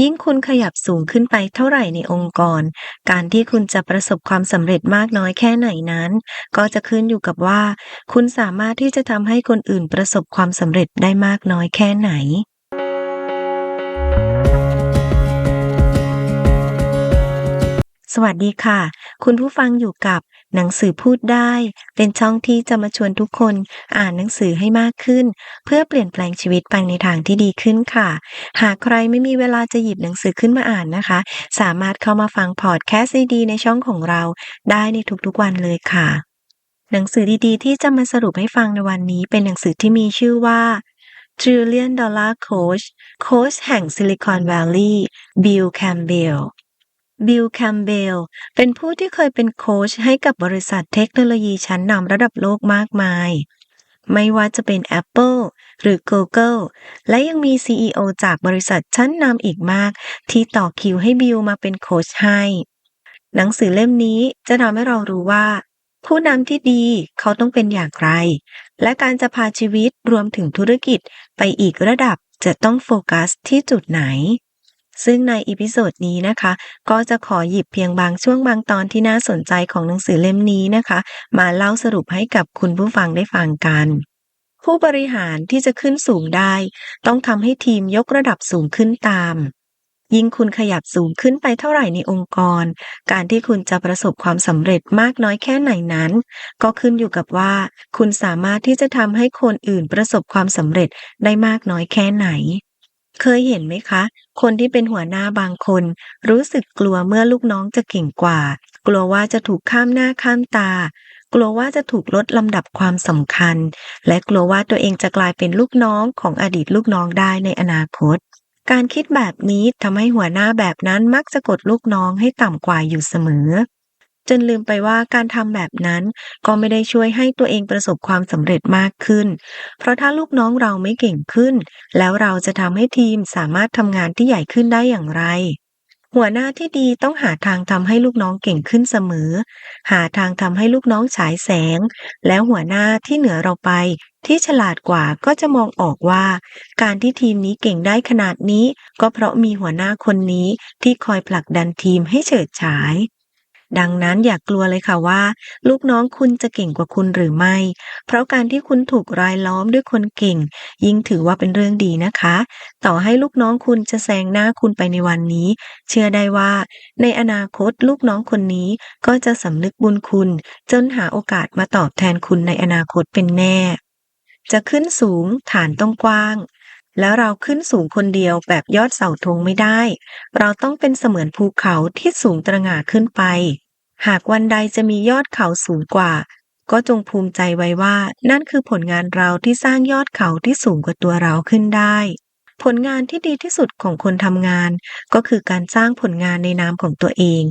ยิ่งคุณขยับสูงขึ้นไปเท่าไหร่ในองค์กร การที่คุณจะประสบความสำเร็จมากน้อยแค่ไหนนั้น ก็จะขึ้นอยู่กับว่า คุณสามารถที่จะทำให้คนอื่นประสบความสำเร็จได้มากน้อยแค่ไหนสวัสดีค่ะ คุณผู้ฟังอยู่กับ หนังสือพูดได้ เป็นช่องที่จะมาชวนทุกคนอ่านหนังสือให้มากขึ้น เพื่อเปลี่ยนแปลงชีวิตไปในทางที่ดีขึ้นค่ะ หากใครไม่มีเวลาจะหยิบหนังสือขึ้นมาอ่านนะคะ สามารถเข้ามาฟังพอดแคสต์ดีๆในช่องของเราได้ในทุกๆวันเลยค่ะ หนังสือดีๆ ที่จะมาสรุปให้ฟังในวันนี้ เป็นหนังสือที่มีชื่อว่า Trillion Dollar Coach โค้ชแห่ง Silicon Valley Bill Campbell บิลแคมเบล บิลแคมเป็นผู้ที่เคยเป็นโค้ชให้กับบริษัทเทคโนโลยีชั้นนำระดับโลกมากมาย ไม่ว่าจะเป็น Apple หรือ Google และยังมี CEO จากบริษัทชั้นนำอีกมาก ที่ต่อคิวให้บิลมาเป็นโค้ชให้ หนังสือเล่มนี้จะทำให้เรารู้ว่า ผู้นำที่ดีเขาต้องเป็นอย่างไร และการจะพาชีวิตรวมถึงธุรกิจไปอีกระดับจะต้องโฟกัสที่จุดไหน ซึ่งในอีพิโซดนี้นะคะ ก็จะขอหยิบเพียงบางช่วงบางตอนที่น่าสนใจของหนังสือเล่มนี้นะคะ มาเล่าสรุปให้กับคุณผู้ฟังได้ฟังกันผู้บริหารที่จะขึ้นสูงได้ ต้องทำให้ทีมยกระดับสูงขึ้นตาม ยิ่งคุณขยับสูงขึ้นไปเท่าไหร่ในองค์กร การที่คุณจะประสบความสำเร็จมากน้อยแค่ไหนนั้น ก็ขึ้นอยู่กับว่า คุณสามารถที่จะทำให้คนอื่นประสบความสำเร็จได้มากน้อยแค่ไหน เคยเห็นไหมคะ คนที่เป็นหัวหน้าบางคน รู้สึกกลัวเมื่อลูกน้องจะเก่งกว่า กลัวว่าจะถูกข้ามหน้าข้ามตา กลัวว่าจะถูกลดลำดับความสำคัญ และกลัวว่าตัวเองจะกลายเป็นลูกน้องของอดีตลูกน้องได้ในอนาคตการคิดแบบนี้ทำให้หัวหน้าแบบนั้นมักจะกดลูกน้องให้ต่ำกว่าอยู่เสมอ จนลืมไปว่าการทำแบบนั้น ก็ไม่ได้ช่วยให้ตัวเองประสบความสำเร็จมากขึ้น เพราะถ้าลูกน้องเราไม่เก่งขึ้น แล้วเราจะทำให้ทีมสามารถทำงานที่ใหญ่ขึ้นได้อย่างไรหัวหน้าที่ดีต้องหาทางทำให้ลูกน้องเก่งขึ้นเสมอ หาทางทำให้ลูกน้องฉายแสง แล้วหัวหน้าที่เหนือเราไป ที่ฉลาดกว่าก็จะมองออกว่า การที่ทีมนี้เก่งได้ขนาดนี้ ก็เพราะมีหัวหน้าคนนี้ที่คอยผลักดันทีมให้เฉิดฉาย ดังนั้นอย่ากกลัวเลยค่ะว่า ลูกน้องคุณจะเก่งกว่าคุณหรือไม่ เพราะการที่คุณถูกรายล้อมด้วยคนเก่ง ยิ่งถือว่าเป็นเรื่องดีนะคะ ต่อให้ลูกน้องคุณจะแซงหน้าคุณไปในวันนี้ เชื่อได้ว่า ในอนาคตลูกน้องคนนี้ก็จะสำนึกบุญคุณ จนหาโอกาสมาตอบแทนคุณในอนาคตเป็นแน่ จะขึ้นสูงฐานต้องกว้าง แล้วเราขึ้นสูงคนเดียวแบบยอดเสาธงไม่ได้ เราต้องเป็นเสมือนภูเขาที่สูงตระหง่าขึ้นไป หากวันใดจะมียอดเขาสูงกว่า ก็จงภูมิใจไว้ว่า นั่นคือผลงานเราที่สร้างยอดเขาที่สูงกว่าตัวเราขึ้นได้ ผลงานที่ดีที่สุดของคนทำงาน ก็คือการสร้างผลงานในนามของตัวเอง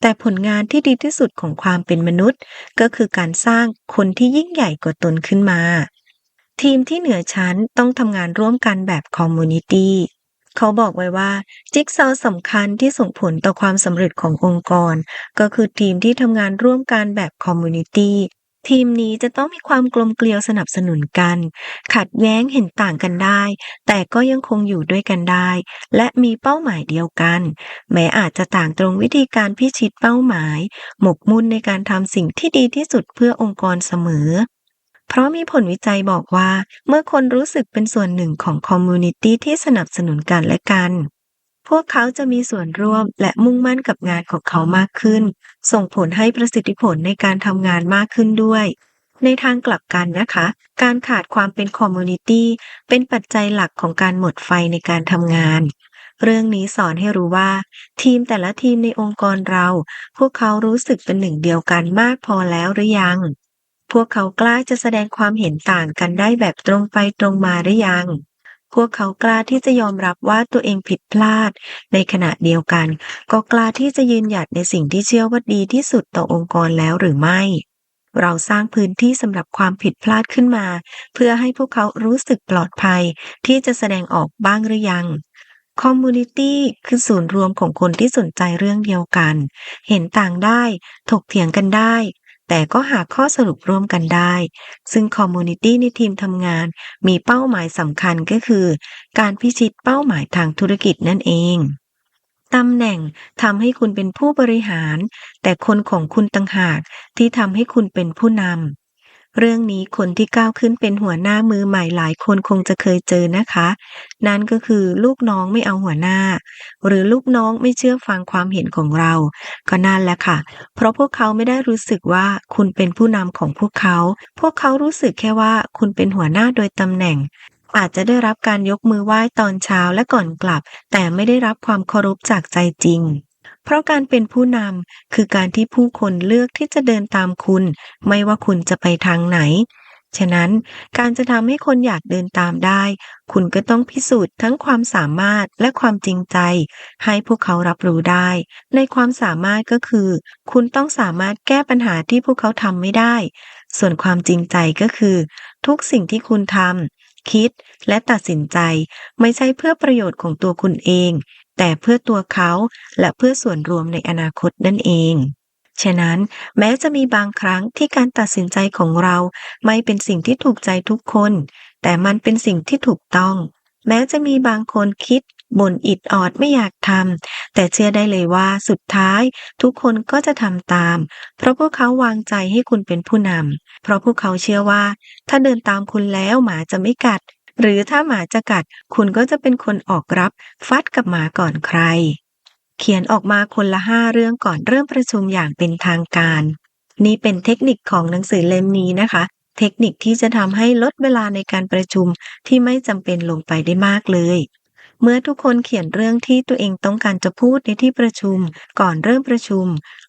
แต่ผลงานที่ดีที่สุดของความเป็นมนุษย์ ก็คือการสร้างคนที่ยิ่งใหญ่กว่าตนขึ้นมา ทีมที่เหนือชั้นต้องทำงานร่วมกันแบบคอมมูนิตี้เขาบอกไว้ว่า จิ๊กซอว์สำคัญที่ส่งผลต่อความสำเร็จขององค์กร ก็คือทีมที่ทำงานร่วมกันแบบคอมมูนิตี้ทีมนี้จะต้องมีความกลมเกลียวสนับสนุนกัน ขัดแย้งเห็นต่างกันได้ แต่ก็ยังคงอยู่ด้วยกันได้ และมีเป้าหมายเดียวกัน แม้อาจจะต่างตรงวิธีการพิชิตเป้าหมาย หมกมุ่นในการทำสิ่งที่ดีที่สุดเพื่อองค์กรเสมอ เพราะมีผลวิจัยบอกว่า เมื่อคนรู้สึกเป็นส่วนหนึ่งของคอมมูนิตี้ที่สนับสนุนกันและกัน พวกเขาจะมีส่วนร่วมและมุ่งมั่นกับงานของเขามากขึ้น ส่งผลให้ประสิทธิผลในการทำงานมากขึ้นด้วย ในทางกลับกันนะคะ การขาดความเป็นคอมมูนิตี้เป็นปัจจัยหลักของการหมดไฟในการทำงานเรื่องนี้สอนให้รู้ว่า ทีมแต่ละทีมในองค์กรเรา พวกเขารู้สึกเป็นหนึ่งเดียวกันมากพอแล้วหรือยัง พวกเขากล้าจะแสดงความเห็นต่างกันได้แบบตรงไปตรงมาหรือยัง พวกเขากล้าที่จะยอมรับว่าตัวเองผิดพลาด ในขณะเดียวกัน ก็กล้าที่จะยืนหยัดในสิ่งที่เชื่อว่าดีที่สุดต่อองค์กรแล้วหรือไม่ เราสร้างพื้นที่สำหรับความผิดพลาดขึ้นมา เพื่อให้พวกเขารู้สึกปลอดภัย ที่จะแสดงออกบ้างหรือยังคอมมูนิตี้คือศูนย์รวมของคนที่สนใจเรื่องเดียวกัน เห็นต่างได้ ถกเถียงกันได้ แต่ก็หาข้อสรุปร่วมกันได้ ซึ่งคอมมูนิตี้ในทีมทำงาน มีเป้าหมายสำคัญก็คือ การพิชิตเป้าหมายทางธุรกิจนั่นเองตำแหน่งทำให้คุณเป็นผู้บริหาร แต่คนของคุณต่างหากที่ทำให้คุณเป็นผู้นำ เรื่องนี้คนที่ก้าวขึ้นเป็นหัวหน้ามือใหม่หลายคนคงจะเคยเจอนะคะ นั่นก็คือลูกน้องไม่เอาหัวหน้า หรือลูกน้องไม่เชื่อฟังความเห็นของเรา ก็นั่นแหละค่ะ เพราะพวกเขาไม่ได้รู้สึกว่าคุณเป็นผู้นำของพวกเขา พวกเขารู้สึกแค่ว่าคุณเป็นหัวหน้าโดยตำแหน่งอาจจะได้รับการยกมือไหว้ตอนเช้าและก่อนกลับ แต่ไม่ได้รับความเคารพจากใจจริง เพราะการเป็นผู้นำคือการที่ผู้คนเลือกที่จะเดินตามคุณ ไม่ว่าคุณจะไปทางไหน ฉะนั้นการจะทำให้คนอยากเดินตามได้ คุณก็ต้องพิสูจน์ทั้งความสามารถและความจริงใจ ให้พวกเขารับรู้ได้ ในความสามารถก็คือ คุณต้องสามารถแก้ปัญหาที่พวกเขาทำไม่ได้ ส่วนความจริงใจก็คือ ทุกสิ่งที่คุณทำคิดและตัดสินใจไม่ใช่เพื่อประโยชน์ของตัวคุณเอง แต่เพื่อตัวเขาและเพื่อส่วนรวมในอนาคตนั่นเอง ฉะนั้นแม้จะมีบางครั้งที่การตัดสินใจของเราไม่เป็นสิ่งที่ถูกใจทุกคน แต่มันเป็นสิ่งที่ถูกต้อง แม้จะมีบางคนคิดบ่นอิดออดไม่อยากทำแต่เชื่อได้เลยว่าสุดท้ายทุกคนก็จะทำตาม เพราะพวกเขาวางใจให้คุณเป็นผู้นำเพราะพวกเขาเชื่อว่า ถ้าเดินตามคุณแล้วหมาจะไม่กัด หรือถ้าหมาจะกัด คุณก็จะเป็นคนออกรับฟัดกับหมาก่อนใคร เขียนออกมาคนละห้าเรื่องก่อนเริ่มประชุมอย่างเป็นทางการ นี่เป็นเทคนิคของหนังสือเล่มนี้นะคะ เทคนิคที่จะทำให้ลดเวลาในการประชุมที่ไม่จำเป็นลงไปได้มากเลยเมื่อทุกคนเขียนเรื่องที่ตัวเองต้องการจะพูดในที่ประชุม ก่อนเริ่มประชุม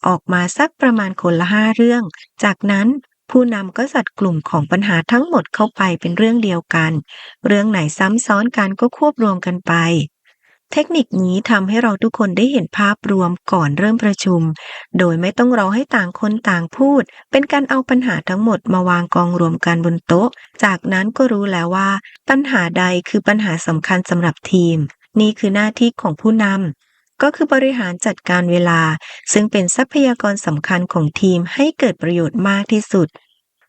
ออกมาสักประมาณคนละห้าเรื่อง จากนั้น ผู้นำก็จัดกลุ่มของปัญหาทั้งหมดเข้าไปเป็นเรื่องเดียวกัน เรื่องไหนซ้ำซ้อนกันก็ควบรวมกันไป เทคนิคนี้ทำให้เราทุกคนได้เห็นภาพรวมก่อนเริ่มประชุม โดยไม่ต้องรอให้ต่างคนต่างพูด เป็นการเอาปัญหาทั้งหมดมาวางกองรวมกันบนโต๊ะ จากนั้นก็รู้แล้วว่า ปัญหาใดคือปัญหาสำคัญสำหรับทีม นี่คือหน้าที่ของผู้นำ ก็คือบริหารจัดการเวลา ซึ่งเป็นทรัพยากรสำคัญของทีมให้เกิดประโยชน์มากที่สุด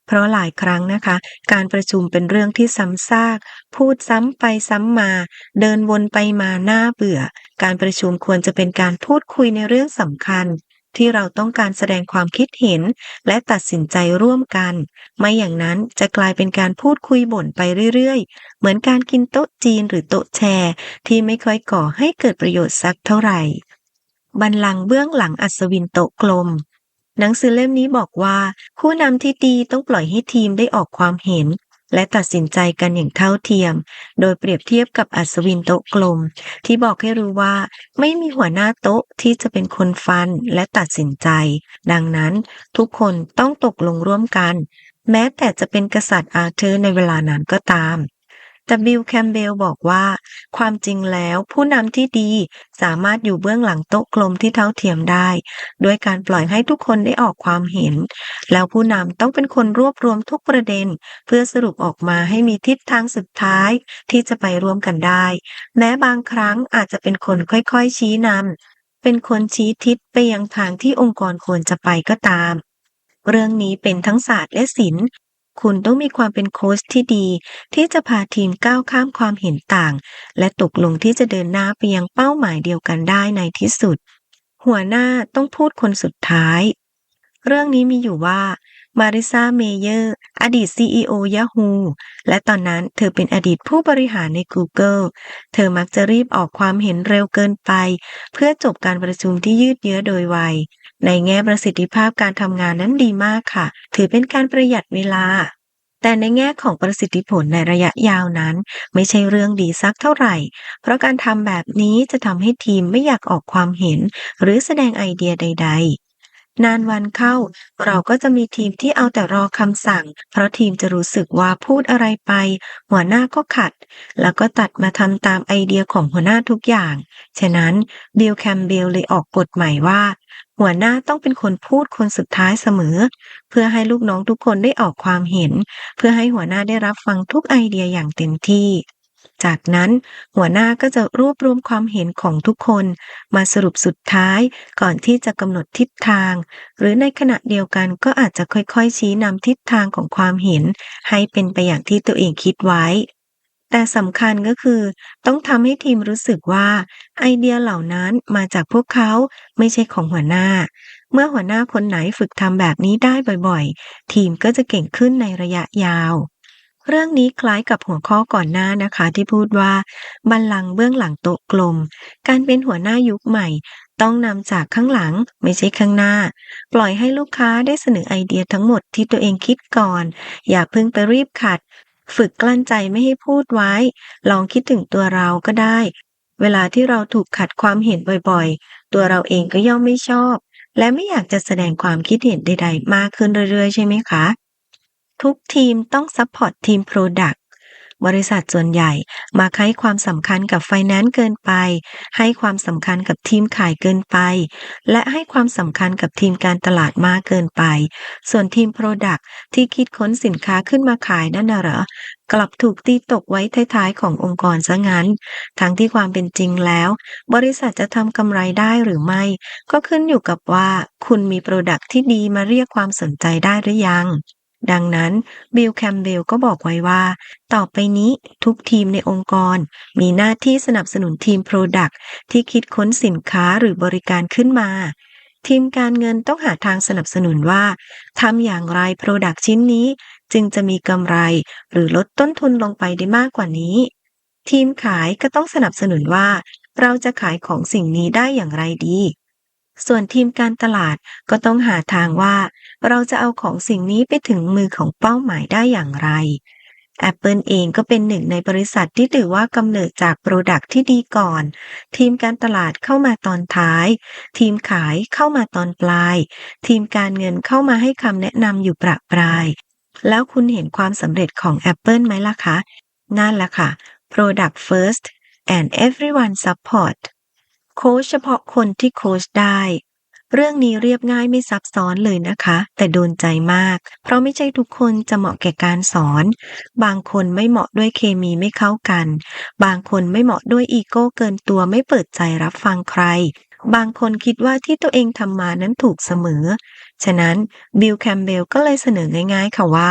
เพราะหลายครั้งนะคะ การประชุมเป็นเรื่องที่ซ้ำซาก พูดซ้ำไปซ้ำมา เดินวนไปมาหน้าเบื่อ การประชุมควรจะเป็นการพูดคุยในเรื่องสำคัญ ที่เราต้องการแสดงความคิดเห็น และตัดสินใจร่วมกัน ไม่อย่างนั้นจะกลายเป็นการพูดคุยบ่นไปเรื่อยๆ เหมือนการกินโต๊ะจีนหรือโต๊ะแชร์ ที่ไม่ค่อยก่อให้เกิดประโยชน์สักเท่าไหร่ บันลังเบื้องหลังอัศวินโต๊ะกลมหนังสือเล่มนี้บอกว่า ผู้นำที่ดีต้องปล่อยให้ทีมได้ออกความเห็น และตัดสินใจกันอย่างเท่าเทียม โดยเปรียบเทียบกับอัศวินโต๊ะกลม ที่บอกให้รู้ว่าไม่มีหัวหน้าโต๊ะที่จะเป็นคนฟันและตัดสินใจ ดังนั้นทุกคนต้องตกลงร่วมกัน แม้แต่จะเป็นกษัตริย์อาเธอร์ในเวลานั้นก็ตาม แต่บิลแคมเบลบอกว่า ความจริงแล้วผู้นำที่ดีสามารถอยู่เบื้องหลังโต๊ะกลมที่เท่าเทียมได้ ด้วยการปล่อยให้ทุกคนได้ออกความเห็น แล้วผู้นำต้องเป็นคนรวบรวมทุกประเด็น เพื่อสรุปออกมาให้มีทิศทางสุดท้ายที่จะไปร่วมกันได้ แม้บางครั้งอาจจะเป็นคนค่อยๆ ชี้นำเป็นคนชี้ทิศไปยังทางที่องค์กรควรจะไปก็ตาม เรื่องนี้เป็นทั้งศาสตร์และศิลป์ คุณต้องมีความเป็นโค้ชที่ดี ที่จะพาทีมก้าวข้ามความเห็นต่าง และตกลงที่จะเดินหน้าไปยังเป้าหมายเดียวกันได้ในที่สุด หัวหน้าต้องพูดคนสุดท้าย เรื่องนี้มีอยู่ว่ามาริซาเมเยอร์อดีต CEO Yahoo และตอนนั้นเธอเป็นอดีตผู้บริหารใน Google เธอมักจะรีบออกความเห็นเร็วเกินไป เพื่อจบการประชุมที่ยืดเยื้อโดยไว ในแง่ประสิทธิภาพการทำงานนั้นดีมากค่ะ ถือเป็นการประหยัดเวลา แต่ในแง่ของประสิทธิผลในระยะยาวนั้น ไม่ใช่เรื่องดีสักเท่าไหร่ เพราะการทำแบบนี้จะทำให้ทีมไม่อยากออกความเห็น หรือแสดงไอเดียใด ๆนานวันเข้า เราก็จะมีทีมที่เอาแต่รอคำสั่ง เพราะทีมจะรู้สึกว่าพูดอะไรไป หัวหน้าก็ขัด แล้วก็ตัดมาทำตามไอเดียของหัวหน้าทุกอย่าง ฉะนั้นบิลแคมเบลเลยออกกฎใหม่ว่า หัวหน้าต้องเป็นคนพูดคนสุดท้ายเสมอ เพื่อให้ลูกน้องทุกคนได้ออกความเห็น เพื่อให้หัวหน้าได้รับฟังทุกไอเดียอย่างเต็มที่ จากนั้นหัวหน้าก็จะรวบรวมความเห็นของทุกคน มาสรุปสุดท้ายก่อนที่จะกำหนดทิศทาง หรือในขณะเดียวกันก็อาจจะค่อยๆ ชี้นำทิศทางของความเห็น ให้เป็นไปอย่างที่ตัวเองคิดไว้ แต่สำคัญก็คือ ต้องทำให้ทีมรู้สึกว่า ไอเดียเหล่านั้นมาจากพวกเขาไม่ใช่ของหัวหน้า เมื่อหัวหน้าคนไหนฝึกทำแบบนี้ได้บ่อยๆ ทีมก็จะเก่งขึ้นในระยะยาว เรื่องนี้คล้ายกับหัวข้อก่อนหน้านะคะที่พูดว่าบัลลังก์เบื้องหลังโต๊ะกลม การเป็นหัวหน้ายุคใหม่ ต้องนำจากข้างหลังไม่ใช่ข้างหน้า ปล่อยให้ลูกค้าได้เสนอไอเดียทั้งหมดที่ตัวเองคิดก่อน อย่าเพิ่งไปรีบขัด ฝึกกลั้นใจไม่ให้พูดไว้ ลองคิดถึงตัวเราก็ได้ เวลาที่เราถูกขัดความเห็นบ่อยๆ ตัวเราเองก็ย่อมไม่ชอบ และไม่อยากจะแสดงความคิดเห็นใด ๆ มากขึ้นเรื่อยๆ ใช่ไหมคะ ทุกทีมต้องซัพพอร์ตทีมโปรดัก บริษัทส่วนใหญ่มาให้ความสำคัญกับไฟแนนซ์เกินไป ให้ความสำคัญกับทีมขายเกินไป และให้ความสำคัญกับทีมการตลาดมากเกินไป ส่วนทีม Product ที่คิดค้นสินค้าขึ้นมาขายนั่นน่ะเหรอกลับถูกตีตกไว้ท้ายๆขององค์กรซะงั้น ทั้งที่ความเป็นจริงแล้ว บริษัทจะทำกำไรได้หรือไม่ ก็ขึ้นอยู่กับว่า คุณมี Product ที่ดีมาเรียกความสนใจได้หรือยัง ดังนั้นบิลแคมเบลก็บอกไว้ว่า ต่อไปนี้ทุกทีมในองค์กร มีหน้าที่สนับสนุนทีม Product ที่คิดค้นสินค้าหรือบริการขึ้นมา ทีมการเงินต้องหาทางสนับสนุนว่าทำอย่างไร Product ชิ้นนี้ จึงจะมีกำไรหรือลดต้นทุนลงไปได้มากกว่านี้ ทีมขายก็ต้องสนับสนุนว่า เราจะขายของสิ่งนี้ได้อย่างไรดี ส่วนทีมการตลาดก็ต้องหาทางว่า เราจะเอาของสิ่งนี้ไปถึงมือของเป้าหมายได้อย่างไร Apple เองก็เป็นหนึ่งในบริษัทที่ถือว่ากำเนิดจากโปรดักที่ดีก่อน ทีมการตลาดเข้ามาตอนท้าย ทีมขายเข้ามาตอนปลาย ทีมการเงินเข้ามาให้คำแนะนำอยู่ประปราย แล้วคุณเห็นความสำเร็จของ Apple ไหมล่ะคะ นั่นแหละค่ะ Product First and Everyone Support โค้ชเฉพาะคนที่โค้ชได้ เรื่องนี้เรียบง่ายไม่ซับซ้อนเลยนะคะ แต่โดนใจมาก เพราะไม่ใช่ทุกคนจะเหมาะแก่การสอน บางคนไม่เหมาะด้วยเคมีไม่เข้ากัน บางคนไม่เหมาะด้วยอีโก้เกินตัวไม่เปิดใจรับฟังใคร บางคนคิดว่าที่ตัวเองทำมานั้นถูกเสมอ ฉะนั้นบิลแคมเบลก็เลยเสนอง่ายๆค่ะว่า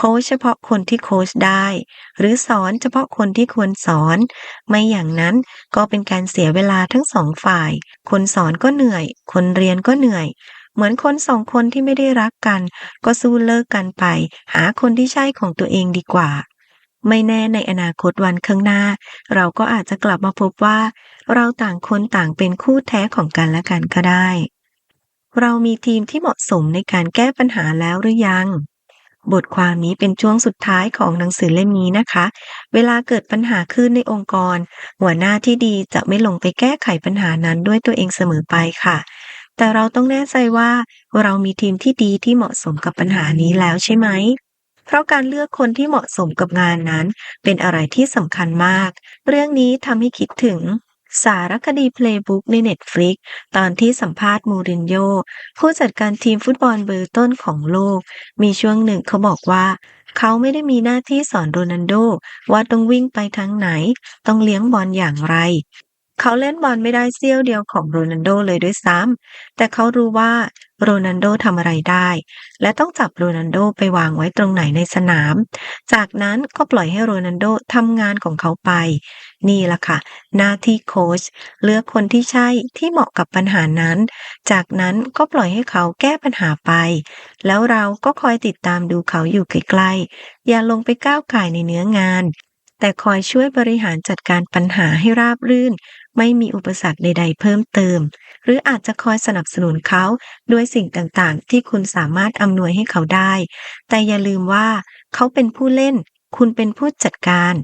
โค้ชเฉพาะคนที่โค้ชได้ หรือสอนเฉพาะคนที่ควรสอน ไม่อย่างนั้นก็เป็นการเสียเวลาทั้งสองฝ่าย คนสอนก็เหนื่อย คนเรียนก็เหนื่อย เหมือนคนสองคนที่ไม่ได้รักกัน ก็สู้เลิกกันไป หาคนที่ใช่ของตัวเองดีกว่า ไม่แน่ในอนาคตวันข้างหน้า เราก็อาจจะกลับมาพบว่า เราต่างคนต่างเป็นคู่แท้ของกันและกันก็ได้ เรามีทีมที่เหมาะสมในการแก้ปัญหาแล้วหรือยัง บทความนี้เป็นช่วงสุดท้ายของหนังสือเล่มนี้นะคะ เวลาเกิดปัญหาขึ้นในองค์กร หัวหน้าที่ดีจะไม่ลงไปแก้ไขปัญหานั้นด้วยตัวเองเสมอไปค่ะ แต่เราต้องแน่ใจว่าเรามีทีมที่ดีที่เหมาะสมกับปัญหานี้แล้วใช่ไหม เพราะการเลือกคนที่เหมาะสมกับงานนั้น เป็นอะไรที่สำคัญมาก เรื่องนี้ทำให้คิดถึง สารคดี Playbook ใน Netflix ตอนที่สัมภาษณ์มูรินโญ่ผู้จัดการทีมฟุตบอลเบอร์ต้นของโลก มีช่วงหนึ่งเขาบอกว่า เขาไม่ได้มีหน้าที่สอนโรนัลโด ว่าต้องวิ่งไปทางไหน ต้องเลี้ยงบอลอย่างไร เขาเล่นบอลไม่ได้เสี้ยวเดียวของโรนัลโดเลยด้วยซ้ำแต่เขารู้ว่าโรนัลโดทำอะไรได้ และต้องจับโรนัลโดไปวางไว้ตรงไหนในสนาม จากนั้นก็ปล่อยให้โรนัลโดทำงานของเขาไป นี่ล่ะค่ะ หน้าที่โค้ชเลือกคนที่ใช่ที่เหมาะกับปัญหานั้น จากนั้นก็ปล่อยให้เขาแก้ปัญหาไป แล้วเราก็คอยติดตามดูเขาอยู่ใกล้ๆ อย่าลงไปก้าวไก่ในเนื้องาน แต่คอยช่วยบริหารจัดการปัญหาให้ราบรื่น ไม่มีอุปสรรคใด ๆ เพิ่มเติม หรืออาจจะคอยสนับสนุนเขาด้วยสิ่งต่างๆ ที่คุณสามารถอำนวยให้เขาได้ แต่อย่าลืมว่าเขาเป็นผู้เล่น คุณเป็นผู้จัดการ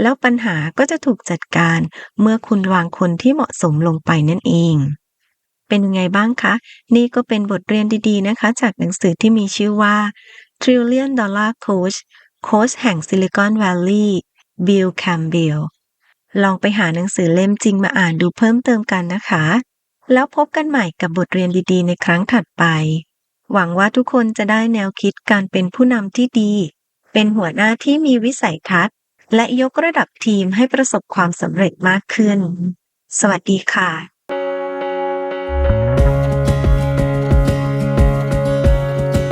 แล้วปัญหาก็จะถูกจัดการเมื่อคุณวางคนที่เหมาะสมลงไปนั่นเอง เป็นยังไงบ้างคะ นี่ก็เป็นบทเรียนดีๆนะคะ จากหนังสือที่มีชื่อว่า Trillion Dollar Coach โค้ชแห่งซิลิคอนแวลลีย์บิลแคมเบลลองไปหาหนังสือเล่มจริงมาอ่านดูเพิ่มเติมกันนะคะ แล้วพบกันใหม่กับบทเรียนดีๆ ในครั้งถัดไป หวังว่าทุกคนจะได้แนวคิดการเป็นผู้นำที่ดี เป็นหัวหน้าที่มีวิสัยทัศน์ และยกระดับทีมให้ประสบความสำเร็จมากขึ้น สวัสดีค่ะ